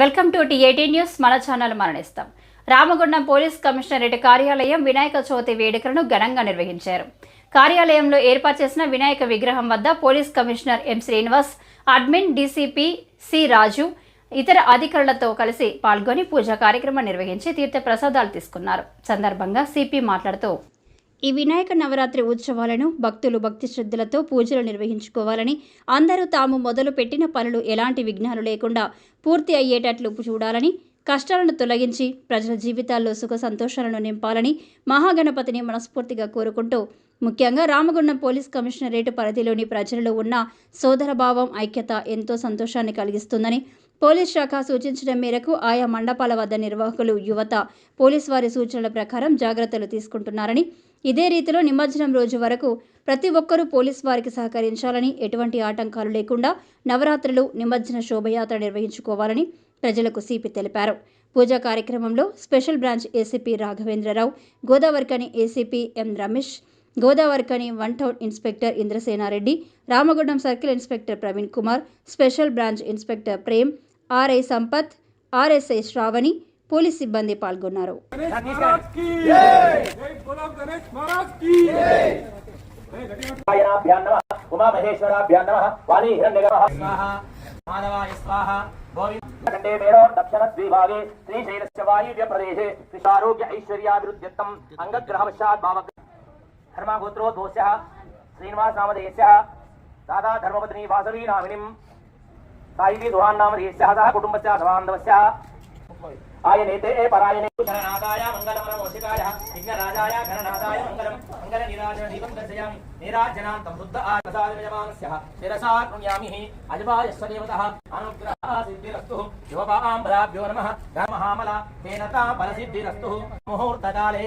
Welcome to TAT news. మన channel మరణిస్తాం. Ramagundam police commissionerate కార్యాలయం వినాయక చవితి వేడుకలను ఘనంగా నిర్వహించారు. కార్యాలయంలో ఏర్పాటు చేసిన వినాయక విగ్రహం వద్ద police commissioner M Srinivas admin DCP C Raju ఇతర అధికారులతో కలిసి పాల్గొని పూజా కార్యక్రమం నిర్వహించి తీర్థ ప్రసాదాలు తీసుకున్నారు. సందర్భంగా సిపి మాట్లాడుతూ ఈ వినాయక నవరాత్రి ఉత్సవాలను భక్తులు భక్తి శ్రద్ధలతో పూజలు నిర్వహించుకోవాలని అందరూ తాము మొదలు పెట్టిన పనులు ఎలాంటి విఘ్నాలు లేకుండా పూర్తి అయ్యేటట్లు చూడాలని కష్టాలను తొలగించి ప్రజల జీవితాల్లో సుఖ సంతోషాలను నింపాలని మహాగణపతిని మనస్ఫూర్తిగా కోరుకుంటూ ముఖ్యంగా రామగుండం పోలీస్ కమిషనరేట్ పరిధిలోని ప్రజలలో ఉన్న సోదరభావం ఐక్యత ఎంతో సంతోషాన్ని కలిగిస్తుందని పోలీస్ శాఖ సూచించిన మేరకు ఆయా మండపాల వద్ద నిర్వాహకులు యువత పోలీస్ వారి సూచనల ప్రకారం జాగ్రత్తలు తీసుకుంటున్నారని ఇదే రీతిలో నిమజ్జనం రోజు వరకు ప్రతి ఒక్కరూ పోలీస్ వారికి సహకరించాలని ఎటువంటి ఆటంకాలు లేకుండా నవరాత్రులు నిమజ్జన శోభయాత్ర నిర్వహించుకోవాలని ప్రజలకు సిపి తెలిపారు. పూజా కార్యక్రమంలో special branch ACP Raghavendra Rao Godavarikhani ACP M Ramesh Godavarikhani one town inspector Indrasena Reddy Ramagundam circle inspector Praveen Kumar special branch inspector Prem RI Sampath RSI Shravani police సిబ్బంది పాల్గొన్నారు. ఐశ్వర్యాభివృద్ధి అంగగ్రహవశాద్ ధర్మగోత్రోద్భోస్య శ్రీనివాసనామధేయస్య దాదా ధర్మపత్ని వాసవీ నామిని సాయుధి దుహాన్నామధేయస్య సహ కుటుంబస్య సమాంధవస్య ఆయనేతే పరాయణే ఘననాథాయ మంగళమరమోషికాయ విఘ్నరాజాయ ఘననాథాయ మంగళం మంగళ నిరాజన దీపం దర్శయామి నీరాజనాం తం వృద్ధ ఆసాదయమానస్య శిరసా కృణ్యామి అజవాయస్వదేవత అనుగ్రహ సిద్ధిరస్తు యువపాం నమ మహామల తేనతా బలసిద్ధిరస్తు ముహూర్తకాలే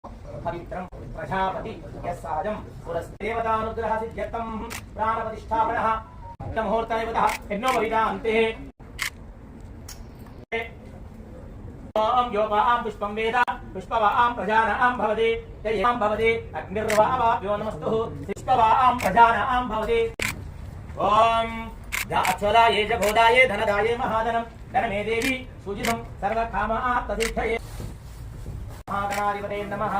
पवित्रं प्रजापति यः सहजं पुरस्देवतानुग्रह सिद्ध्यर्थं प्राणप्रतिष्ठापनः मुहूर्तदेवतः यज्ञो भवितान्ते। योपां पुष्पं वेद पुष्पवां प्रजानां भवति। जयं भवति अग्निर्वावाभ्यो नमस्तु। पुष्पवां प्रजानां भवति। ओम अक्षराये च गोदाये धनदाये महाधनं। धनमे देवी, सुजितं सर्वकामात्तसिद्धये महागणाधिपते नमः।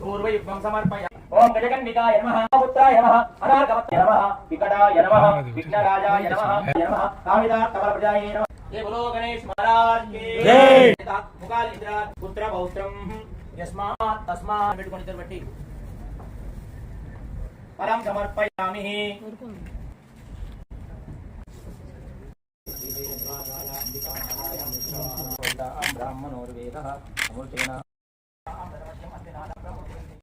पूर्वयुग्मं समर्पय। ओम गजगन्निकाय नमः। पुत्राय नमः। अनार्गवत्य नमः। विकटाय नमः। विघ्नराजाय नमः। नमः। कामितार्थवरप्रजाय नमः। ये बोलो गणेश महाराज की। जय। मुकालिद्रा पुत्र बहुत्रम यस्मात् तस्मात् बेटकोनितर बट्टी परम समर्पयामि ब्राह्मणोर्वेदः अमृतेन have been on a road lately.